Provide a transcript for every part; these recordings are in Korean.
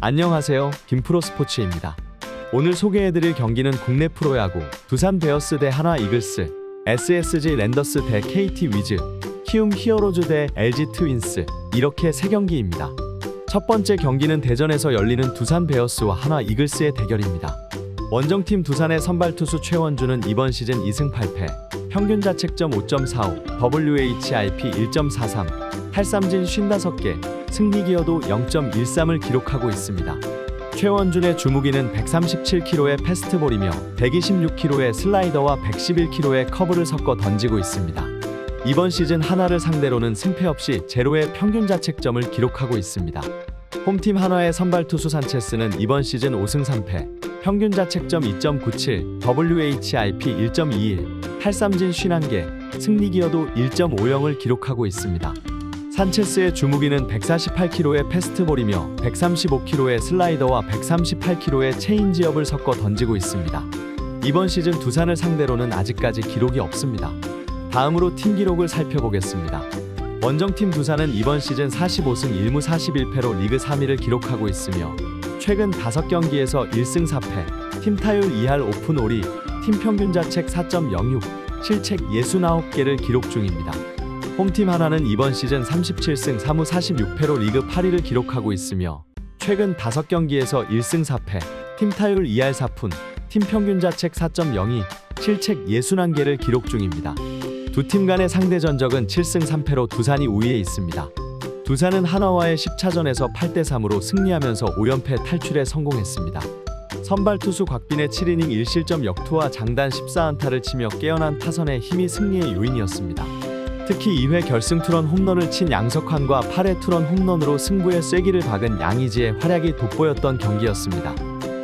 안녕하세요. 김프로 스포츠입니다. 오늘 소개해드릴 경기는 국내 프로야구 두산 베어스 대 하나 이글스, SSG 랜더스 대 KT 위즈, 키움 히어로즈 대 LG 트윈스 이렇게 세 경기입니다. 첫 번째 경기는 대전에서 열리는 두산 베어스와 하나 이글스의 대결입니다. 원정팀 두산의 선발 투수 최원주는 이번 시즌 2승 8패, 평균 자책점 5.45, WHIP 1.43, 탈삼진 55개, 승리 기여도 0.13을 기록하고 있습니다. 최원준의 주무기는 137km의 패스트볼이며 126km의 슬라이더와 111km의 커브를 섞어 던지고 있습니다. 이번 시즌 하나를 상대로는 승패 없이 제로의 평균 자책점을 기록하고 있습니다. 홈팀 한화의 선발 투수 산체스는 이번 시즌 5승 3패, 평균 자책점 2.97, WHIP 1.21, 탈삼진 51개, 승리 기여도 1.50을 기록하고 있습니다. 산체스의 주무기는 148km의 패스트볼이며 135km의 슬라이더와 138km의 체인지업을 섞어 던지고 있습니다. 이번 시즌 두산을 상대로는 아직까지 기록이 없습니다. 다음으로 팀 기록을 살펴보겠습니다. 원정팀 두산은 이번 시즌 45승 1무 41패로 리그 3위를 기록하고 있으며 최근 5경기에서 1승 4패, 팀 타율 2할 오픈 오리, 팀 평균 자책 4.06, 실책 69개를 기록 중입니다. 홈팀 하나는 이번 시즌 37승 3무 46패로 리그 8위를 기록하고 있으며 최근 5경기에서 1승 4패, 팀 타율 2할 4푼, 팀 평균 자책 4.02, 실책 61개를 기록 중입니다. 두 팀 간의 상대 전적은 7승 3패로 두산이 우위에 있습니다. 두산은 하나와의 10차전에서 8대 3으로 승리하면서 5연패 탈출에 성공했습니다. 선발 투수 곽빈의 7이닝 1실점 역투와 장단 14안타를 치며 깨어난 타선의 힘이 승리의 요인이었습니다. 특히 2회 결승 투런 홈런을 친 양석환과 8회 투런 홈런으로 승부의 쐐기를 박은 양의지의 활약이 돋보였던 경기였습니다.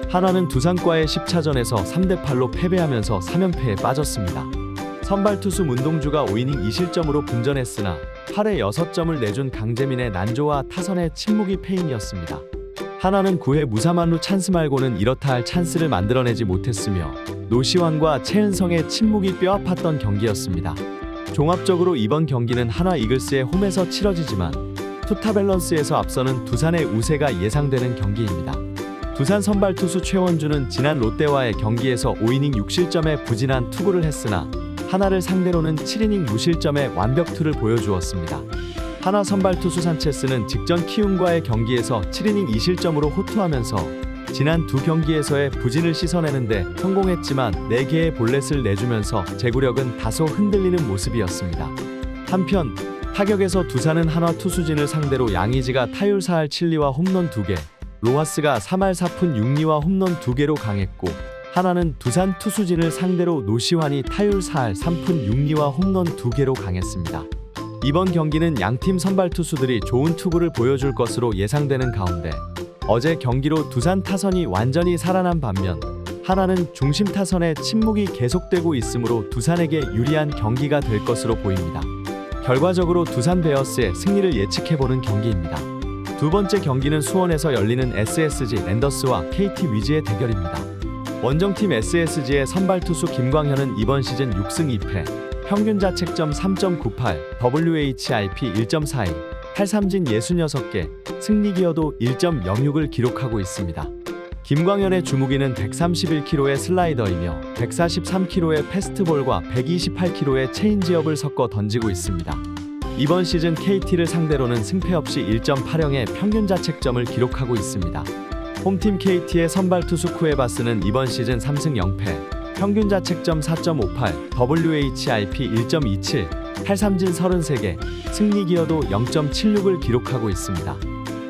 하나는 두산과의 10차전에서 3대 8로 패배하면서 3연패에 빠졌습니다. 선발 투수 문동주가 5이닝 2실점으로 분전했으나 8회 6점을 내준 강재민의 난조와 타선의 침묵이 패인이었습니다. 하나는 9회 무사만루 찬스 말고는 이렇다 할 찬스를 만들어내지 못했으며 노시환과 최은성의 침묵이 뼈아팠던 경기였습니다. 종합적으로 이번 경기는 하나 이글스의 홈에서 치러지지만 투타 밸런스에서 앞서는 두산의 우세가 예상되는 경기입니다. 두산 선발 투수 최원주는 지난 롯데와의 경기에서 5이닝 6실점의 부진한 투구를 했으나 하나를 상대로는 7이닝 무실점의 완벽투를 보여주었습니다. 하나 선발 투수 산체스는 직전 키움과의 경기에서 7이닝 2실점으로 호투하면서 지난 두 경기에서의 부진을 씻어내는데 성공했지만 4개의 볼넷을 내주면서 제구력은 다소 흔들리는 모습이었습니다. 한편 타격에서 두산은 한화 투수진을 상대로 양의지가 타율 4할 7리와 홈런 2개, 로하스가 3할 4푼 6리와 홈런 2개로 강했고 하나는 두산 투수진을 상대로 노시환이 타율 4할 3푼 6리와 홈런 2개로 강했습니다. 이번 경기는 양팀 선발 투수들이 좋은 투구를 보여줄 것으로 예상되는 가운데 어제 경기로 두산 타선이 완전히 살아난 반면 하나는 중심 타선의 침묵이 계속되고 있으므로 두산에게 유리한 경기가 될 것으로 보입니다. 결과적으로 두산 베어스의 승리를 예측해보는 경기입니다. 두 번째 경기는 수원에서 열리는 SSG 랜더스와 KT 위즈의 대결입니다. 원정팀 SSG의 선발 투수 김광현은 이번 시즌 6승 2패, 평균 자책점 3.98, WHIP 1.42, 탈삼진 66개, 승리 기여도 1.06을 기록하고 있습니다. 김광현의 주무기는 131km의 슬라이더이며 143km의 패스트볼과 128km의 체인지업을 섞어 던지고 있습니다. 이번 시즌 KT를 상대로는 승패 없이 1.80의 평균 자책점을 기록하고 있습니다. 홈팀 KT의 선발 투수 쿠에바스는 이번 시즌 3승 0패, 평균 자책점 4.58, WHIP 1.27, 탈삼진 33개, 승리 기여도 0.76을 기록하고 있습니다.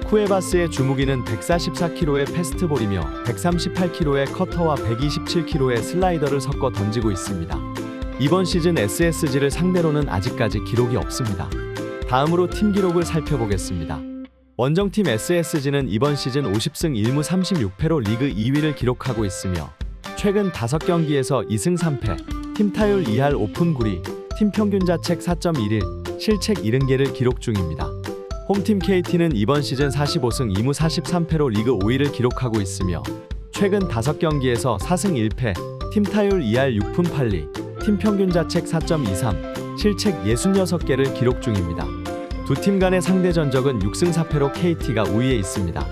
쿠에바스의 주무기는 144km의 패스트볼이며 138km의 커터와 127km의 슬라이더를 섞어 던지고 있습니다. 이번 시즌 SSG를 상대로는 아직까지 기록이 없습니다. 다음으로 팀 기록을 살펴보겠습니다. 원정팀 SSG는 이번 시즌 50승 1무 36패로 리그 2위를 기록하고 있으며 최근 5경기에서 2승 3패, 팀 타율 2할 오픈 9리, 팀 평균 자책 4.11, 실책 70개를 기록 중입니다. 홈팀 KT는 이번 시즌 45승 2무 43패로 리그 5위를 기록하고 있으며 최근 5경기에서 4승 1패, 팀 타율 2할 6푼 8리, 팀 평균 자책 4.23, 실책 66개를 기록 중입니다. 두 팀 간의 상대 전적은 6승 4패로 KT가 우위에 있습니다.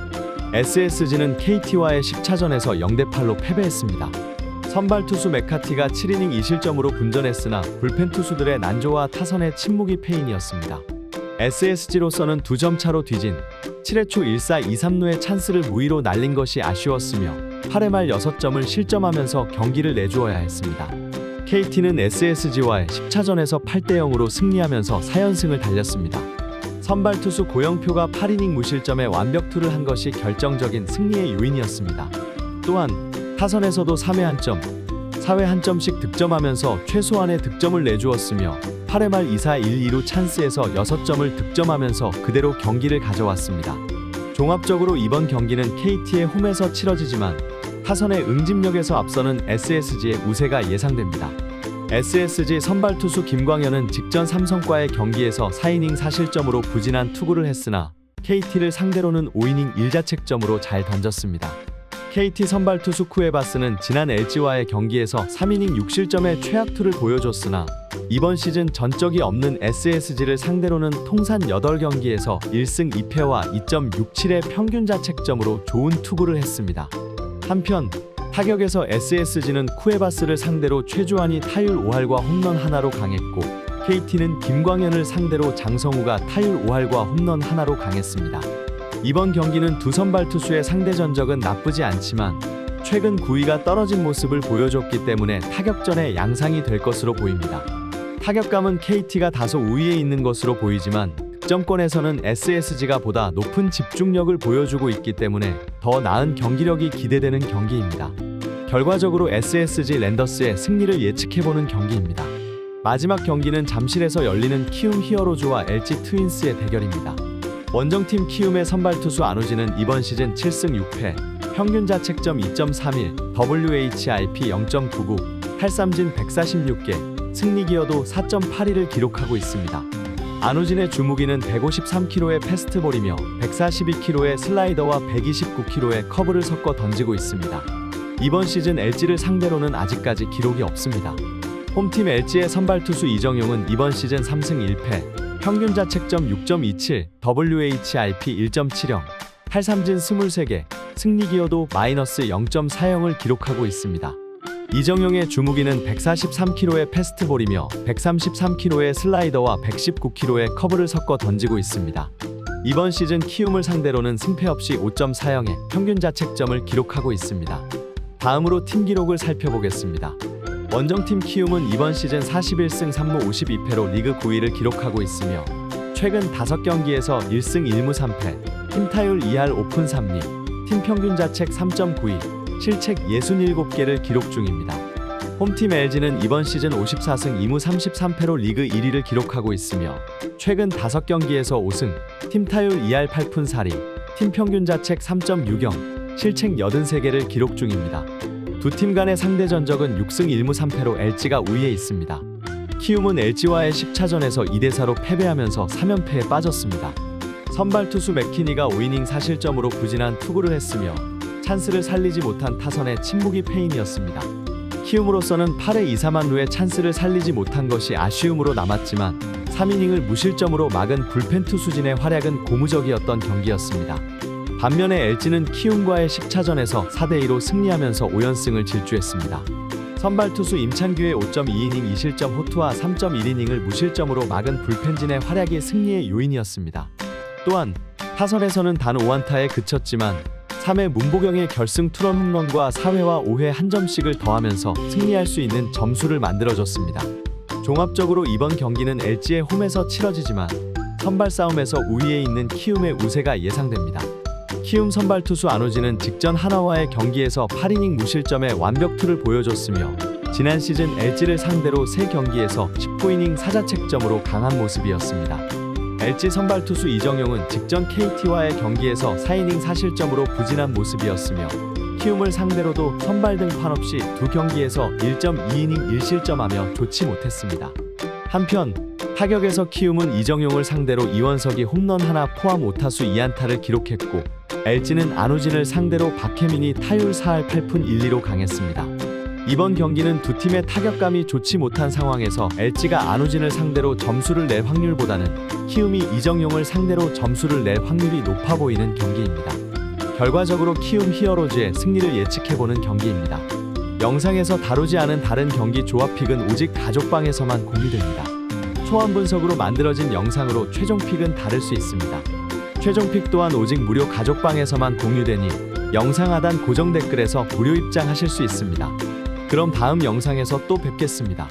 SSG는 KT와의 10차전에서 0대 8로 패배했습니다. 선발 투수 메카티가 7이닝 2실점으로 분전했으나 불펜 투수들의 난조와 타선의 침묵이 패인이었습니다. SSG로서는 2점 차로 뒤진 7회 초 1사 2-3루의 찬스를 무의로 날린 것이 아쉬웠으며 8회 말 6점을 실점하면서 경기를 내주어야 했습니다. KT는 SSG와의 10차전에서 8대 0으로 승리하면서 4연승을 달렸습니다. 선발 투수 고영표가 8이닝 무실점의 완벽투를 한 것이 결정적인 승리의 요인이었습니다. 또한 타선에서도 3회 1점, 4회 1점씩 득점하면서 최소한의 득점을 내주었으며 8회 말 2사 1-2루 찬스에서 6점을 득점하면서 그대로 경기를 가져왔습니다. 종합적으로 이번 경기는 KT의 홈에서 치러지지만 타선의 응집력에서 앞서는 SSG의 우세가 예상됩니다. SSG 선발 투수 김광현은 직전 삼성과의 경기에서 4이닝 4실점으로 부진한 투구를 했으나 KT를 상대로는 5이닝 1자책점으로 잘 던졌습니다. KT 선발 투수 쿠에바스는 지난 LG와의 경기에서 3이닝 6실점의 최악투를 보여줬으나 이번 시즌 전적이 없는 SSG를 상대로는 통산 8경기에서 1승 2패와 2.67의 평균 자책점으로 좋은 투구를 했습니다. 한편 타격에서 SSG는 쿠에바스를 상대로 최주환이 타율 5할과 홈런 하나로 강했고 KT는 김광현을 상대로 장성우가 타율 5할과 홈런 하나로 강했습니다. 이번 경기는 두 선발 투수의 상대 전적은 나쁘지 않지만 최근 9위가 떨어진 모습을 보여줬기 때문에 타격전의 양상이 될 것으로 보입니다. 타격감은 KT가 다소 우위에 있는 것으로 보이지만 득점권에서는 SSG가 보다 높은 집중력을 보여주고 있기 때문에 더 나은 경기력이 기대되는 경기입니다. 결과적으로 SSG 랜더스의 승리를 예측해보는 경기입니다. 마지막 경기는 잠실에서 열리는 키움 히어로즈와 LG 트윈스의 대결입니다. 원정팀 키움의 선발 투수 안우진은 이번 시즌 7승 6패, 평균 자책점 2.31, WHIP 0.99, 탈삼진 146개, 승리 기여도 4.82를 기록하고 있습니다. 안우진의 주무기는 153kg의 패스트볼이며 142kg의 슬라이더와 129kg의 커브를 섞어 던지고 있습니다. 이번 시즌 LG를 상대로는 아직까지 기록이 없습니다. 홈팀 LG의 선발 투수 이정용은 이번 시즌 3승 1패, 평균 자책점 6.27, WHIP 1.70, 탈삼진 23개, 승리 기여도 마이너스 0.40을 기록하고 있습니다. 이정용의 주무기는 143kg의 패스트볼이며 133kg의 슬라이더와 119kg의 커브를 섞어 던지고 있습니다. 이번 시즌 키움을 상대로는 승패 없이 5.40의 평균 자책점을 기록하고 있습니다. 다음으로 팀 기록을 살펴보겠습니다. 원정팀 키움은 이번 시즌 41승 3무 52패로 리그 9위를 기록하고 있으며 최근 5경기에서 1승 1무 3패, 팀 타율 2할 오픈 3리, 팀 평균 자책 3.92, 실책 67개를 기록 중입니다. 홈팀 LG는 이번 시즌 54승 2무 33패로 리그 1위를 기록하고 있으며 최근 5경기에서 5승, 팀 타율 2할 8푼 4리, 팀 평균 자책 3.60, 실책 83개를 기록 중입니다. 두 팀 간의 상대 전적은 6승 1무 3패로 LG가 우위에 있습니다. 키움은 LG와의 10차전에서 2대 4로 패배하면서 3연패에 빠졌습니다. 선발 투수 맥키니가 5이닝 4실점으로 부진한 투구를 했으며 찬스를 살리지 못한 타선의 침묵이 패인이었습니다. 키움으로서는 8회 2, 3만루의 찬스를 살리지 못한 것이 아쉬움으로 남았지만 3이닝을 무실점으로 막은 불펜 투수진의 활약은 고무적이었던 경기였습니다. 반면에 LG는 키움과의 10차전에서 4대2로 승리하면서 5연승을 질주했습니다. 선발 투수 임창규의 5.2이닝 2실점 호투와 3.1이닝을 무실점으로 막은 불펜진의 활약이 승리의 요인이었습니다. 또한 타선에서는 단 5안타에 그쳤지만 3회 문보경의 결승 투런 홈런과 4회와 5회 한 점씩을 더하면서 승리할 수 있는 점수를 만들어줬습니다. 종합적으로 이번 경기는 LG의 홈에서 치러지지만 선발 싸움에서 우위에 있는 키움의 우세가 예상됩니다. 키움 선발 투수 안우진은 직전 하나와의 경기에서 8이닝 무실점의 완벽투를 보여줬으며 지난 시즌 LG를 상대로 3경기에서 19이닝 사자책점으로 강한 모습이었습니다. LG 선발 투수 이정용은 직전 KT와의 경기에서 4이닝 사실점으로 부진한 모습이었으며 키움을 상대로도 선발 등판 없이 두 경기에서 1.2이닝 1실점하며 좋지 못했습니다. 한편 타격에서 키움은 이정용을 상대로 이원석이 홈런 하나 포함 5타수 2안타를 기록했고 LG는 안우진을 상대로 박혜민이 타율 4할 8푼 1, 2로 강했습니다. 이번 경기는 두 팀의 타격감이 좋지 못한 상황에서 LG가 안우진을 상대로 점수를 낼 확률보다는 키움이 이정용을 상대로 점수를 낼 확률이 높아 보이는 경기입니다. 결과적으로 키움 히어로즈의 승리를 예측해보는 경기입니다. 영상에서 다루지 않은 다른 경기 조합픽은 오직 가족방에서만 공유됩니다. 초안 분석으로 만들어진 영상으로 최종 픽은 다를 수 있습니다. 최종 픽 또한 오직 무료 가족방에서만 공유되니 영상 하단 고정 댓글에서 무료 입장하실 수 있습니다. 그럼 다음 영상에서 또 뵙겠습니다.